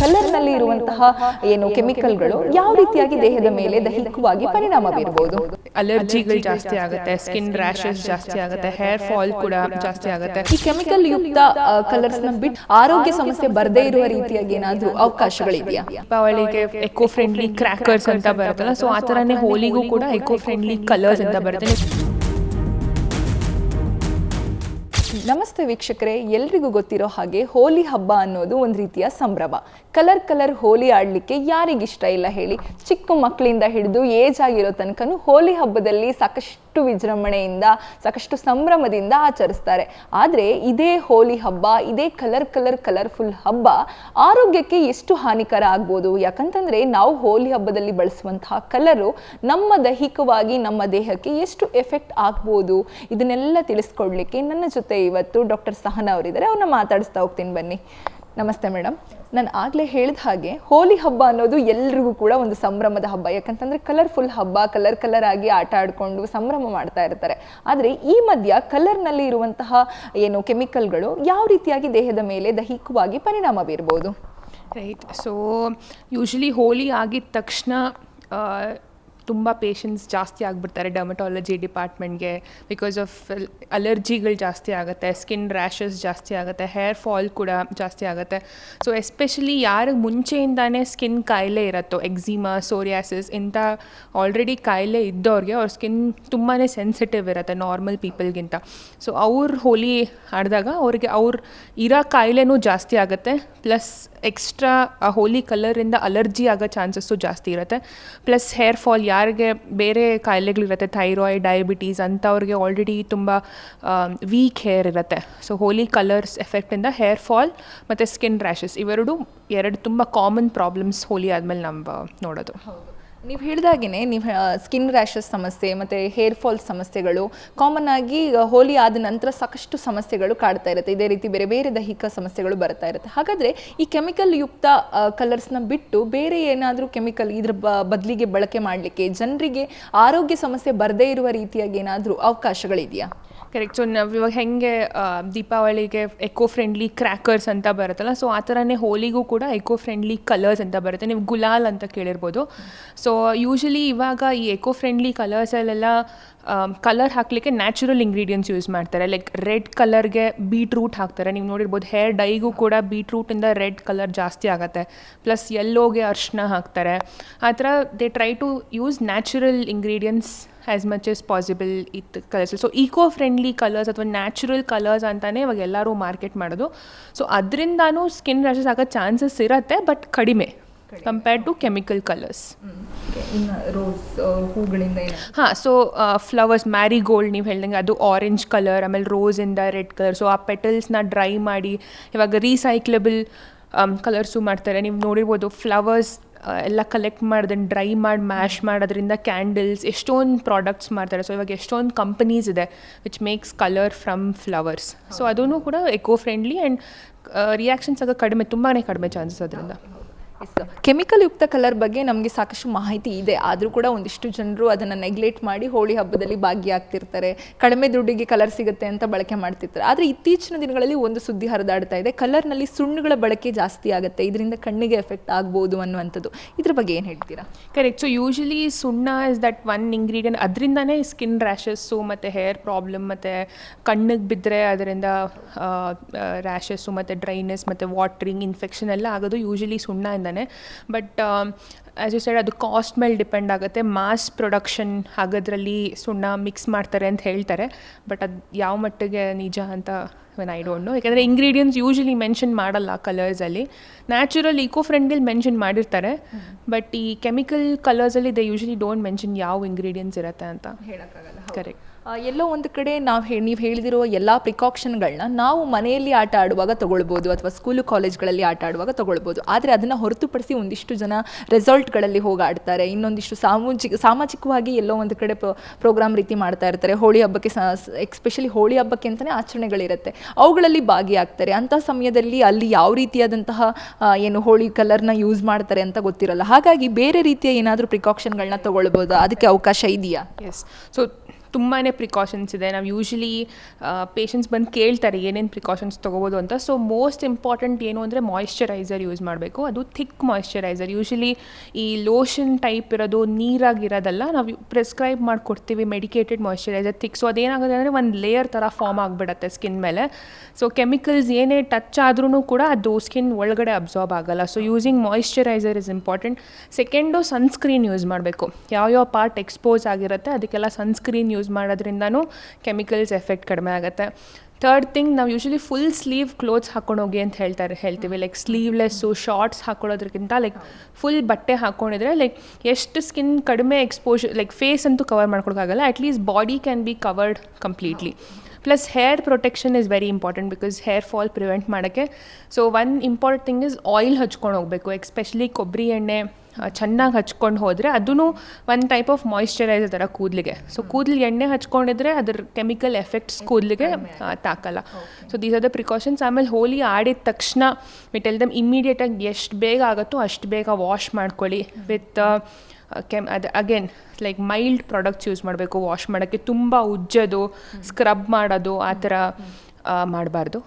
ಕಲರ್ನಲ್ಲಿ ಇರುವಂತಹ ಏನು ಕೆಮಿಕಲ್ಗಳು ಯಾವ ರೀತಿಯಾಗಿ ದೇಹದ ಮೇಲೆ ದೈಹಿಕವಾಗಿ ಪರಿಣಾಮ ಬೀರಬಹುದು? ಅಲರ್ಜಿಗಳು ಜಾಸ್ತಿ ಆಗುತ್ತೆ ಸ್ಕಿನ್ ರ್ಯಾಶಸ್ ಜಾಸ್ತಿ ಆಗುತ್ತೆ ಹೇರ್ ಫಾಲ್ ಕೂಡ ಜಾಸ್ತಿ ಆಗುತ್ತೆ. ಈ ಕೆಮಿಕಲ್ ಯುಕ್ತ ಕಲರ್ಸ್ನ ಬಿಟ್ಟು ಆರೋಗ್ಯ ಸಮಸ್ಯೆ ಬರದೇ ಇರುವ ರೀತಿಯಾಗಿ ಏನಾದ್ರೂ ಅವಕಾಶಗಳಿದೆಯಾ? ದೀಪಾವಳಿಗೆ ಎಕೋ ಫ್ರೆಂಡ್ಲಿ ಕ್ರ್ಯಾಕರ್ಸ್ ಅಂತ ಬರುತ್ತಲ್ಲ ಸೊ ಆ ತರನೇ ಹೋಲಿಗೂ ಕೂಡ ಎಕೋ ಫ್ರೆಂಡ್ಲಿ ಕಲರ್ಸ್ ಅಂತ ಬರುತ್ತೆ ನಮಸ್ತೆ ವೀಕ್ಷಕರೇ, ಎಲ್ರಿಗೂ ಗೊತ್ತಿರೋ ಹಾಗೆ ಹೋಲಿ ಹಬ್ಬ ಅನ್ನೋದು ಒಂದು ರೀತಿಯ ಸಂಭ್ರಮ. ಕಲರ್ ಕಲರ್ ಹೋಲಿ ಆಡಲಿಕ್ಕೆ ಯಾರಿಗಿಷ್ಟ ಇಲ್ಲ ಹೇಳಿ, ಚಿಕ್ಕ ಮಕ್ಕಳಿಂದ ಹಿಡಿದು ಏಜ್ ಆಗಿರೋ ತನಕನೂ ಹೋಲಿ ಹಬ್ಬದಲ್ಲಿ ಸಾಕಷ್ಟು ವಿಜೃಂಭಣೆಯಿಂದ, ಸಾಕಷ್ಟು ಸಂಭ್ರಮದಿಂದ ಆಚರಿಸ್ತಾರೆ. ಆದರೆ ಇದೇ ಹೋಲಿ ಹಬ್ಬ, ಇದೇ ಕಲರ್ ಕಲರ್ ಕಲರ್ಫುಲ್ ಹಬ್ಬ ಆರೋಗ್ಯಕ್ಕೆ ಎಷ್ಟು ಹಾನಿಕರ ಆಗ್ಬೋದು? ಯಾಕಂತಂದ್ರೆ ನಾವು ಹೋಲಿ ಹಬ್ಬದಲ್ಲಿ ಬಳಸುವಂತಹ ಕಲರು ನಮ್ಮ ದೈಹಿಕವಾಗಿ ನಮ್ಮ ದೇಹಕ್ಕೆ ಎಷ್ಟು ಎಫೆಕ್ಟ್ ಆಗ್ಬೋದು? ಇದನ್ನೆಲ್ಲ ತಿಳಿಸ್ಕೊಡ್ಲಿಕ್ಕೆ ನನ್ನ ಜೊತೆ ಇವತ್ತು ಡಾಕ್ಟರ್ ಸಹನಾ ಅವರಿದ್ದಾರೆ, ಅವ್ರನ್ನ ಮಾತಾಡಿಸ್ತಾ ಹೋಗ್ತೀನಿ ಬನ್ನಿ. ನಮಸ್ತೆ ಮೇಡಮ್ ನಾನು ಆಗಲೇ ಹೇಳಿದ ಹಾಗೆ, ಹೋಲಿ ಹಬ್ಬ ಅನ್ನೋದು ಎಲ್ರಿಗೂ ಕೂಡ ಒಂದು ಸಂಭ್ರಮದ ಹಬ್ಬ. ಯಾಕಂತಂದ್ರೆ ಕಲರ್ಫುಲ್ ಹಬ್ಬ ಕಲರ್ ಕಲರ್ ಆಗಿ ಆಟ ಆಡಿಕೊಂಡು ಸಂಭ್ರಮ ಮಾಡ್ತಾ ಇರ್ತಾರೆ. ಆದರೆ ಈ ಮಧ್ಯ ಕಲರ್ನಲ್ಲಿ ಇರುವಂತಹ ಏನು ಕೆಮಿಕಲ್ಗಳು ಯಾವ ರೀತಿಯಾಗಿ ದೇಹದ ಮೇಲೆ ದೈಹಿಕವಾಗಿ ಪರಿಣಾಮ ಬೀರ್ಬೋದು ರೈಟ್ ಸೊ ಯೂಶ್ವಲಿ ಹೋಲಿ ಆಗಿದ ತಕ್ಷಣ ತುಂಬ ಪೇಷಂಟ್ಸ್ ಜಾಸ್ತಿ ಆಗಿಬಿಡ್ತಾರೆ ಡರ್ಮಟಾಲಜಿ ಡಿಪಾರ್ಟ್ಮೆಂಟ್ಗೆ ಬಿಕಾಸ್ ಆಫ್ ಅಲರ್ಜಿಗಳು ಜಾಸ್ತಿ ಆಗುತ್ತೆ ಸ್ಕಿನ್ ರ್ಯಾಷಸ್ ಜಾಸ್ತಿ ಆಗುತ್ತೆ ಹೇರ್ ಫಾಲ್ ಕೂಡ ಜಾಸ್ತಿ ಆಗುತ್ತೆ. ಸೊ ಎಸ್ಪೆಷಲಿ ಯಾರಿಗೆ ಮುಂಚೆಯಿಂದಾನೇ ಸ್ಕಿನ್ ಕಾಯಿಲೆ ಇರುತ್ತೋ ಎಕ್ಸಿಮಾ ಸೋರಿಯಾಸಿಸ್ ಇಂಥ ಆಲ್ರೆಡಿ ಕಾಯಿಲೆ ಇದ್ದವ್ರಿಗೆ ಅವ್ರ ಸ್ಕಿನ್ ತುಂಬಾ ಸೆನ್ಸಿಟಿವ್ ಇರುತ್ತೆ ನಾರ್ಮಲ್ ಪೀಪಲ್ಗಿಂತ ಸೊ ಅವ್ರು ಹೋಲಿ ಆಡಿದಾಗ ಅವ್ರಿಗೆ ಅವ್ರ ಇರೋ ಕಾಯಿಲೆನೂ ಜಾಸ್ತಿ ಆಗುತ್ತೆ ಪ್ಲಸ್ ಎಕ್ಸ್ಟ್ರಾ ಆ ಹೋಲಿ ಕಲರಿಂದ ಅಲರ್ಜಿ ಆಗೋ ಚಾನ್ಸಸ್ಸು ಜಾಸ್ತಿ ಇರುತ್ತೆ. ಪ್ಲಸ್ ಹೇರ್ ಫಾಲ್ ಯಾರಿಗೆ ಬೇರೆ ಕಾಯಿಲೆಗಳಿರುತ್ತೆ ಥೈರಾಯ್ಡ್ ಡಯಾಬಿಟೀಸ್ ಅಂಥವ್ರಿಗೆ ಆಲ್ರೆಡಿ ತುಂಬ ವೀಕ್ ಹೇರ್ ಇರುತ್ತೆ. ಸೊ ಹೋಲಿ ಕಲರ್ಸ್ ಎಫೆಕ್ಟಿಂದ ಹೇರ್ ಫಾಲ್ ಮತ್ತು ಸ್ಕಿನ್ ರ್ಯಾಷಸ್ ಇವೆರಡು ಎರಡು ತುಂಬ ಕಾಮನ್ ಪ್ರಾಬ್ಲಮ್ಸ್ ಹೋಲಿ ಆದಮೇಲೆ ನಮ್ಮ ನೋಡೋದು. ನೀವು ಹೇಳಿದಾಗೇ ನೀವು ಸ್ಕಿನ್ ರ್ಯಾಷಸ್ ಸಮಸ್ಯೆ ಮತ್ತು ಹೇರ್ ಫಾಲ್ ಸಮಸ್ಯೆಗಳು ಕಾಮನ್ ಆಗಿ ಹೋಲಿ ಆದ ನಂತರ ಸಾಕಷ್ಟು ಸಮಸ್ಯೆಗಳು ಕಾಡ್ತಾ ಇರುತ್ತೆ. ಇದೇ ರೀತಿ ಬೇರೆ ಬೇರೆ ದೈಹಿಕ ಸಮಸ್ಯೆಗಳು ಬರ್ತಾ ಇರುತ್ತೆ. ಹಾಗಾದರೆ ಈ ಕೆಮಿಕಲ್ ಯುಕ್ತ ಕಲರ್ಸ್ನ ಬಿಟ್ಟು ಬೇರೆ ಏನಾದರೂ ಕೆಮಿಕಲ್ ಇದ್ರ ಬದಲಿಗೆ ಬಳಕೆ ಮಾಡಲಿಕ್ಕೆ ಜನರಿಗೆ ಆರೋಗ್ಯ ಸಮಸ್ಯೆ ಬರದೇ ಇರುವ ರೀತಿಯಾಗಿ ಏನಾದರೂ ಅವಕಾಶಗಳಿದೆಯಾ? ಕರೆಕ್ಟ್ ಸೊ ನಾವು ಇವಾಗ ಹೆಂಗೆ ದೀಪಾವಳಿಗೆ ಎಕೋ ಫ್ರೆಂಡ್ಲಿ ಕ್ರ್ಯಾಕರ್ಸ್ ಅಂತ ಬರುತ್ತಲ್ಲ ಸೊ ಆ ಥರನೇ ಹೋಲಿಗೂ ಕೂಡ ಎಕೋ ಫ್ರೆಂಡ್ಲಿ ಕಲರ್ಸ್ ಅಂತ ಬರುತ್ತೆ. ನೀವು ಗುಲಾಲ್ ಅಂತ ಕೇಳಿರ್ಬೋದು. ಸೊ ಯೂಶಲಿ ಇವಾಗ ಈ ಎಕೋ ಫ್ರೆಂಡ್ಲಿ ಕಲರ್ಸಲ್ಲೆಲ್ಲ ಕಲರ್ ಹಾಕಲಿಕ್ಕೆ ನ್ಯಾಚುರಲ್ ಇಂಗ್ರೀಡಿಯೆಂಟ್ಸ್ ಯೂಸ್ ಮಾಡ್ತಾರೆ. ಲೈಕ್ ರೆಡ್ ಕಲರ್ಗೆ ಬೀಟ್ರೂಟ್ ಹಾಕ್ತಾರೆ. ನೀವು ನೋಡಿರ್ಬೋದು ಹೇರ್ ಡೈಗೂ ಕೂಡ ಬೀಟ್ರೂಟಿಂದ ರೆಡ್ ಕಲರ್ ಜಾಸ್ತಿ ಆಗುತ್ತೆ. ಪ್ಲಸ್ ಯೆಲ್ಲೋಗೆ ಅರ್ಶಿನ ಹಾಕ್ತಾರೆ. ಆ ಥರ they try to use natural ingredients as much as possible ಇತ್ತು colours so eco friendly colours ಅಥವಾ ನ್ಯಾಚುರಲ್ ಕಲರ್ಸ್ ಅಂತಲೇ ಇವಾಗ ಎಲ್ಲರೂ ಮಾರ್ಕೆಟ್ ಮಾಡೋದು. ಸೊ ಅದರಿಂದನೂ ಸ್ಕಿನ್ ರ್ಯಾಷಸ್ ಆಗೋ ಚಾನ್ಸಸ್ ಇರುತ್ತೆ ಬಟ್ ಕಡಿಮೆ. ಕಂಪೇರ್ಡ್ ಟು ಕೆಮಿಕಲ್ ಕಲರ್ಸ್ ಹೂಗಳಿಂದ ಹಾಂ ಸೊ ಫ್ಲವರ್ಸ್ ಮ್ಯಾರಿಗೋಲ್ಡ್ ನೀವು ಹೇಳ್ದಂಗೆ ಅದು ಆರೆಂಜ್ ಕಲರ್ ಆಮೇಲೆ ರೋಸಿಂದ ರೆಡ್ ಕಲರ್ ಸೊ ಆ ಪೆಟಲ್ಸ್ನ ಡ್ರೈ ಮಾಡಿ ಇವಾಗ ರೀಸೈಕ್ಲಬಲ್ ಕಲರ್ಸು ಮಾಡ್ತಾರೆ. ನೀವು ನೋಡಿರ್ಬೋದು ಫ್ಲವರ್ಸ್ ಎಲ್ಲ ಕಲೆಕ್ಟ್ ಮಾಡ್ದನ್ನು ಡ್ರೈ ಮಾಡಿ ಮ್ಯಾಶ್ ಮಾಡೋದ್ರಿಂದ ಕ್ಯಾಂಡಲ್ಸ್ ಎಷ್ಟೊಂದು ಪ್ರಾಡಕ್ಟ್ಸ್ ಮಾಡ್ತಾರೆ. ಸೊ ಇವಾಗ ಎಷ್ಟೊಂದು ಕಂಪನೀಸ್ ಇದೆ which makes colour from flowers so ಅದೂ ಕೂಡ ಎಕೋ ಫ್ರೆಂಡ್ಲಿ ಆ್ಯಂಡ್ ರಿಯಾಕ್ಷನ್ಸ್ ಆಗ ಕಡಿಮೆ ತುಂಬಾ ಕಡಿಮೆ ಚಾನ್ಸಸ್ ಅದರಿಂದ. ಕೆಮಿಕಲ್ ಯುಕ್ತ ಕಲರ್ ಬಗ್ಗೆ ನಮಗೆ ಸಾಕಷ್ಟು ಮಾಹಿತಿ ಇದೆ. ಆದರೂ ಕೂಡ ಒಂದಿಷ್ಟು ಜನರು ಅದನ್ನು ನೆಗ್ಲೆಕ್ಟ್ ಮಾಡಿ ಹೋಳಿ ಹಬ್ಬದಲ್ಲಿ ಭಾಗಿಯಾಗ್ತಿರ್ತಾರೆ ಕಡಿಮೆ ದುಡ್ಡಿಗೆ ಕಲರ್ ಸಿಗುತ್ತೆ ಅಂತ ಬಳಕೆ ಮಾಡ್ತಿರ್ತಾರೆ. ಆದರೆ ಇತ್ತೀಚಿನ ದಿನಗಳಲ್ಲಿ ಒಂದು ಸುದ್ದಿ ಹರಿದಾಡ್ತಾ ಇದೆ. ಕಲರ್ನಲ್ಲಿ ಸುಣ್ಣಗಳ ಬಳಕೆ ಜಾಸ್ತಿ ಆಗುತ್ತೆ. ಇದರಿಂದ ಕಣ್ಣಿಗೆ ಎಫೆಕ್ಟ್ ಆಗ್ಬೋದು ಅನ್ನುವಂಥದ್ದು. ಇದ್ರ ಬಗ್ಗೆ ಏನು ಹೇಳ್ತೀರಾ? ಕರೆಕ್ಟ್ ಸೊ ಯೂಶಲಿ ಸುಣ್ಣ ಇಸ್ ದಟ್ ಒನ್ ಇಂಗ್ರೀಡಿಯೆಂಟ್ ಅದರಿಂದನೇ ಸ್ಕಿನ್ ರ್ಯಾಷಸ್ಸು ಮತ್ತು ಹೇರ್ ಪ್ರಾಬ್ಲಮ್ ಮತ್ತು ಕಣ್ಣಿಗೆ ಬಿದ್ದರೆ ಅದರಿಂದ ರ್ಯಾಷಸ್ಸು ಮತ್ತು ಡ್ರೈನೆಸ್ ಮತ್ತು ವಾಟ್ರಿಂಗ್ ಇನ್ಫೆಕ್ಷನ್ ಎಲ್ಲ ಆಗೋದು ಯೂಶಲಿ ಸುಣ್ಣದಿಂದನೇ ಬಟ್ ಆ್ಯಸ್ ಯು ಸೈಡ್ ಅದು ಕಾಸ್ಟ್ ಮೇಲೆ ಡಿಪೆಂಡ್ ಆಗುತ್ತೆ. ಮಾಸ್ ಪ್ರೊಡಕ್ಷನ್ ಆಗೋದ್ರಲ್ಲಿ ಸುಣ್ಣ ಮಿಕ್ಸ್ ಮಾಡ್ತಾರೆ ಅಂತ ಹೇಳ್ತಾರೆ. ಬಟ್ ಅದು ಯಾವ ಮಟ್ಟಿಗೆ ನಿಜ ಅಂತ ವೆನ್ ಐ ಡೋಂಟ್ ನೋ ಯಾಕಂದರೆ ಇಂಗ್ರೀಡಿಯೆಂಟ್ಸ್ ಯೂಶಲಿ ಮೆನ್ಷನ್ ಮಾಡಲ್ಲ ಕಲರ್ಸಲ್ಲಿ ನ್ಯಾಚುರಲ್ ಈಕೋ ಫ್ರೆಂಡ್ಲಿ ಮೆನ್ಷನ್ ಮಾಡಿರ್ತಾರೆ. ಬಟ್ ಈ ಕೆಮಿಕಲ್ ಕಲರ್ಸಲ್ಲಿ ದೇ ಯೂಶಲಿ ಡೋಂಟ್ ಮೆನ್ಷನ್ ಯಾವ ಇಂಗ್ರೀಡಿಯೆಂಟ್ಸ್ ಇರುತ್ತೆ ಅಂತ. ಕರೆಕ್ಟ್ ಎಲ್ಲೋ ಒಂದು ಕಡೆ ನಾವು ಹೇ ನೀವು ಹೇಳಿದಿರೋ ಎಲ್ಲ ಪ್ರಿಕಾಕ್ಷನ್ಗಳನ್ನ ನಾವು ಮನೆಯಲ್ಲಿ ಆಟ ಆಡುವಾಗ ತಗೊಳ್ಬೋದು ಅಥವಾ ಸ್ಕೂಲು ಕಾಲೇಜ್ಗಳಲ್ಲಿ ಆಟ ಆಡುವಾಗ ತಗೊಳ್ಬೋದು. ಆದರೆ ಅದನ್ನು ಹೊರತುಪಡಿಸಿ ಒಂದಿಷ್ಟು ಜನ ರೆಸಾರ್ಟ್ಗಳಲ್ಲಿ ಹೋಗಿ ಆಡ್ತಾರೆ ಇನ್ನೊಂದಿಷ್ಟು ಸಾಮಾಜಿಕ ಸಾಮಾಜಿಕವಾಗಿ ಎಲ್ಲೋ ಒಂದು ಕಡೆ ಪ್ರೋಗ್ರಾಮ್ ರೀತಿ ಮಾಡ್ತಾ ಇರ್ತಾರೆ. ಹೋಳಿ ಹಬ್ಬಕ್ಕೆ ಎಕ್ಸ್ಪೆಷಲಿ ಹೋಳಿ ಹಬ್ಬಕ್ಕೆ ಅಂತಲೇ ಆಚರಣೆಗಳಿರುತ್ತೆ. ಅವುಗಳಲ್ಲಿ ಭಾಗಿಯಾಗ್ತಾರೆ. ಅಂಥ ಸಮಯದಲ್ಲಿ ಅಲ್ಲಿ ಯಾವ ರೀತಿಯಾದಂತಹ ಏನು ಹೋಳಿ ಕಲರ್ನ ಯೂಸ್ ಮಾಡ್ತಾರೆ ಅಂತ ಗೊತ್ತಿರಲ್ಲ. ಹಾಗಾಗಿ ಬೇರೆ ರೀತಿಯ ಏನಾದರೂ ಪ್ರಿಕಾಕ್ಷನ್ಗಳನ್ನ ತಗೊಳ್ಬೋದು? ಅದಕ್ಕೆ ಅವಕಾಶ ಇದೆಯಾ? ಎಸ್ ಸೊ ತುಂಬಾ ಪ್ರಿಕಾಷನ್ಸ್ ಇದೆ. ನಾವು ಯೂಶ್ವಲಿ ಪೇಷಂಟ್ಸ್ ಬಂದು ಕೇಳ್ತಾರೆ ಏನೇನು ಪ್ರಿಕಾಷನ್ಸ್ ತೊಗೋಬೋದು ಅಂತ. ಸೊ ಮೋಸ್ಟ್ ಇಂಪಾರ್ಟೆಂಟ್ ಏನು ಅಂದರೆ ಮಾಯಿಶ್ಚರೈಸರ್ ಯೂಸ್ ಮಾಡಬೇಕು. ಅದು ಥಿಕ್ ಮಾಯಿಶ್ಚರೈಸರ್ ಯೂಶ್ವಲಿ ಈ ಲೋಷನ್ ಟೈಪ್ ಇರೋದು ನೀರಾಗಿರೋದಲ್ಲ, ನಾವು ಪ್ರಿಸ್ಕ್ರೈಬ್ ಮಾಡಿಕೊಡ್ತೀವಿ ಮೆಡಿಕೇಟೆಡ್ ಮಾಯಿಶ್ಚರೈಸರ್ ಥಿಕ್ ಸೊ ಅದೇನಾಗುತ್ತೆ ಅಂದರೆ ಒಂದು ಲೇಯರ್ ಥರ ಫಾರ್ಮ್ ಆಗಿಬಿಡತ್ತೆ ಸ್ಕಿನ್ ಮೇಲೆ. ಸೊ ಕೆಮಿಕಲ್ಸ್ ಏನೇ ಟಚ್ ಆದ್ರೂ ಕೂಡ ಅದು ಸ್ಕಿನ್ ಒಳಗಡೆ ಅಬ್ಸಾರ್ಬ್ ಆಗಲ್ಲ. So using moisturiser is important second sunscreen use ಮಾಡಬೇಕು. ಯಾವ್ಯಾವ ಪಾರ್ಟ್ ಎಕ್ಸ್ಪೋಸ್ ಆಗಿರುತ್ತೆ, ಅದಕ್ಕೆಲ್ಲ ಸನ್ಸ್ಕ್ರೀನ್ ಯೂಸ್ ಮಾಡೋದ್ರಿಂದನೂ ಕೆಮಿಕಲ್ಸ್ ಎಫೆಕ್ಟ್ ಕಡಿಮೆ ಆಗುತ್ತೆ. ಥರ್ಡ್ ಥಿಂಗ್ ನಾವು ಯೂಶ್ವಲಿ ಫುಲ್ ಸ್ಲೀವ್ ಕ್ಲೋತ್ಸ್ ಹಾಕೊಂಡು ಹೋಗಿ ಅಂತ ಹೇಳ್ತಾರೆ ಹೇಳ್ತೀವಿ. ಲೈಕ್ ಸ್ಲೀವ್ಲೆಸ್ಸು ಶಾರ್ಟ್ಸ್ ಹಾಕೊಳ್ಳೋದ್ರಕ್ಕಿಂತ ಲೈಕ್ ಫುಲ್ ಬಟ್ಟೆ ಹಾಕ್ಕೊಂಡಿದ್ರೆ ಲೈಕ್ ಎಷ್ಟು ಸ್ಕಿನ್ ಕಡಿಮೆ ಎಕ್ಸ್ಪೋಜರ್ ಲೈಕ್ ಫೇಸ್ ಅಂತೂ cover ಮಾಡ್ಕೊಳಕ್ಕಾಗಲ್ಲ at least body can be covered completely plus hair protection is very important because hair fall prevent ಮಾಡೋಕ್ಕೆ. So one important thing is oil ಹಚ್ಕೊಂಡು ಹೋಗಬೇಕು especially ಕೊಬ್ಬರಿ ಎಣ್ಣೆ. ಚೆನ್ನಾಗಿ ಹಚ್ಕೊಂಡು ಹೋದರೆ ಅದೂ ಒಂದು ಟೈಪ್ ಆಫ್ ಮಾಯಿಶ್ಚರೈಸರ್ ಥರ ಕೂದಲಿಗೆ. ಸೊ ಕೂದಲಿಗೆ ಎಣ್ಣೆ ಹಚ್ಕೊಂಡಿದ್ರೆ ಅದ್ರ ಕೆಮಿಕಲ್ ಎಫೆಕ್ಟ್ಸ್ ಕೂದಲಿಗೆ ತಾಕಲ್ಲ. So these are the precautions ಆಮೇಲೆ ಹೋಲಿ ಆಡಿದ ತಕ್ಷಣ ಮಿಟ್ ದಮ್ ಇಮ್ಮಿಡಿಯೇಟಾಗಿ ಎಷ್ಟು ಬೇಗ ಆಗುತ್ತೋ ಅಷ್ಟು ಬೇಗ ವಾಶ್ ಮಾಡ್ಕೊಳ್ಳಿ ವಿತ್ ಕೆಮ್ ಅದು again like mild products use ಮಾಡಬೇಕು. ವಾಶ್ ಮಾಡೋಕ್ಕೆ ತುಂಬ ಉಜ್ಜೋದು ಸ್ಕ್ರಬ್ ಮಾಡೋದು ಆ ಥರ ಮಾಡಬಾರ್ದು.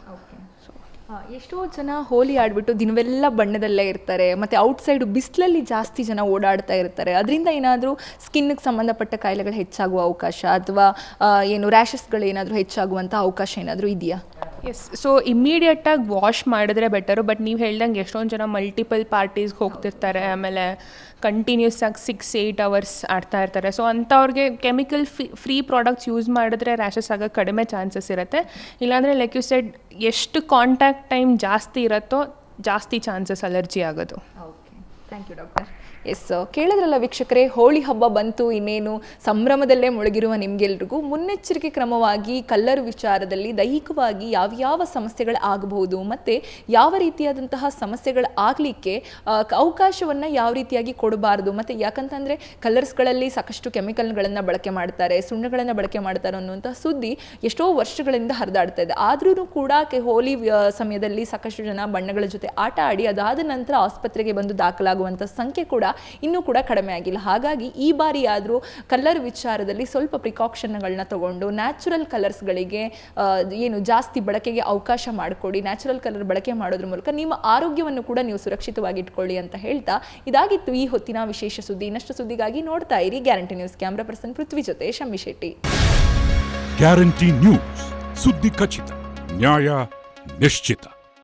ಎಷ್ಟೋ ಜನ ಹೋಲಿ ಆಡ್ಬಿಟ್ಟು ದಿನವೆಲ್ಲ ಬಣ್ಣದಲ್ಲೇ ಇರ್ತಾರೆ. ಮತ್ತು ಔಟ್ಸೈಡ್ ಬಿಸಿಲಲ್ಲಿ ಜಾಸ್ತಿ ಜನ ಓಡಾಡ್ತಾ ಇರ್ತಾರೆ. ಅದರಿಂದ ಏನಾದರೂ ಸ್ಕಿನ್ಗೆ ಸಂಬಂಧಪಟ್ಟ ಕಾಯಿಲೆಗಳು ಹೆಚ್ಚಾಗುವ ಅವಕಾಶ ಅಥವಾ ಏನು ರ್ಯಾಷಸ್ಗಳು ಏನಾದರೂ ಹೆಚ್ಚಾಗುವಂಥ ಅವಕಾಶ ಏನಾದರೂ ಇದೆಯಾ? ಎಸ್ ಸೊ ಇಮ್ಮಿಡಿಯೇಟಾಗಿ ವಾಶ್ ಮಾಡಿದ್ರೆ ಬೆಟರು ಬಟ್ ನೀವು ಹೇಳ್ದಂಗೆ ಎಷ್ಟೊಂದು ಜನ ಮಲ್ಟಿಪಲ್ ಪಾರ್ಟೀಸ್ಗೆ ಹೋಗ್ತಿರ್ತಾರೆ, ಆಮೇಲೆ ಕಂಟಿನ್ಯೂಸ್ ಆಗಿ ಸಿಕ್ಸ್ ಏಯ್ಟ್ ಅವರ್ಸ್ ಆಡ್ತಾ ಇರ್ತಾರೆ. ಸೊ ಅಂಥವ್ರಿಗೆ chemical free free products use ಮಾಡಿದ್ರೆ ರ್ಯಾಷಸ್ ಆಗೋಕ್ಕೆ ಕಡಿಮೆ ಚಾನ್ಸಸ್ ಇರುತ್ತೆ. ಇಲ್ಲಾಂದರೆ ಲೈಕ್ ಯು ಸೆಡ್ ಎಷ್ಟು ಕಾಂಟ್ಯಾಕ್ಟ್ ಟೈಮ್ ಜಾಸ್ತಿ ಇರುತ್ತೋ ಜಾಸ್ತಿ ಚಾನ್ಸಸ್ ಅಲರ್ಜಿ ಆಗೋದು. ಥ್ಯಾಂಕ್ ಯು ಡಾಕ್ಟರ್ ಎಸ್ ಕೇಳಿದ್ರಲ್ಲ ವೀಕ್ಷಕರೇ, ಹೋಳಿ ಹಬ್ಬ ಬಂತು, ಇನ್ನೇನು ಸಂಭ್ರಮದಲ್ಲೇ ಮುಳುಗಿರುವ ನಿಮಗೆಲ್ರಿಗೂ, ಮುನ್ನೆಚ್ಚರಿಕೆ ಕ್ರಮವಾಗಿ, ಕಲ್ಲರು ವಿಚಾರದಲ್ಲಿ ದೈಹಿಕವಾಗಿ ಯಾವ್ಯಾವ ಸಮಸ್ಯೆಗಳು ಆಗಬಹುದು ಮತ್ತು ಯಾವ ರೀತಿಯಾದಂತಹ ಸಮಸ್ಯೆಗಳು ಆಗಲಿಕ್ಕೆ ಅವಕಾಶವನ್ನು ಯಾವ ರೀತಿಯಾಗಿ ಕೊಡಬಾರ್ದು ಮತ್ತು ಯಾಕಂತಂದರೆ ಕಲರ್ಸ್ಗಳಲ್ಲಿ ಸಾಕಷ್ಟು ಕೆಮಿಕಲ್ಗಳನ್ನು ಬಳಕೆ ಮಾಡ್ತಾರೆ, ಸುಣ್ಣಗಳನ್ನು ಬಳಕೆ ಮಾಡ್ತಾರೆ ಅನ್ನುವಂಥ ಸುದ್ದಿ ಎಷ್ಟೋ ವರ್ಷಗಳಿಂದ ಹರಿದಾಡ್ತಾ ಇದೆ. ಆದ್ರೂ ಕೂಡ ಹೋಲಿ ಸಮಯದಲ್ಲಿ ಸಾಕಷ್ಟು ಜನ ಬಣ್ಣಗಳ ಜೊತೆ ಆಟ ಆಡಿ ಅದಾದ ನಂತರ ಆಸ್ಪತ್ರೆಗೆ ಬಂದು ದಾಖಲಾಗುವಂಥ ಸಂಖ್ಯೆ ಕೂಡ ಇನ್ನೂ ಕೂಡ ಕಡಿಮೆ ಆಗಿಲ್ಲ. ಹಾಗಾಗಿ ಈ ಬಾರಿ ಆದರೂ ಕಲರ್ ವಿಚಾರದಲ್ಲಿ ಸ್ವಲ್ಪ ಪ್ರಿಕಾಕ್ಷನ್ಗಳನ್ನ ತಗೊಂಡು ನ್ಯಾಚುರಲ್ ಕಲರ್ಸ್ಗಳಿಗೆ ಏನು ಜಾಸ್ತಿ ಬಳಕೆಗೆ ಅವಕಾಶ ಮಾಡಿಕೊಡಿ ನ್ಯಾಚುರಲ್ ಕಲರ್ ಬಳಕೆ ಮಾಡೋದ್ರ ಮೂಲಕ ನಿಮ್ಮ ಆರೋಗ್ಯವನ್ನು ಕೂಡ ನೀವು ಸುರಕ್ಷಿತವಾಗಿ ಇಟ್ಕೊಳ್ಳಿ ಅಂತ ಹೇಳ್ತಾ ಇದಾಗಿತ್ತು ಈ ಹೊತ್ತಿನ ವಿಶೇಷ ಸುದ್ದಿ. ಇನ್ನಷ್ಟು ಸುದ್ದಿಗಾಗಿ ನೋಡ್ತಾ ಇರಿ guarantee news camera person Prithvi ಜೊತೆ ಶಮ್ಮಿ ಶೆಟ್ಟಿ. ಗ್ಯಾರಂಟಿ ನ್ಯೂಸ್, ಸುದ್ದಿ ಖಚಿತ, ನ್ಯಾಯ ನಿಶ್ಚಿತ.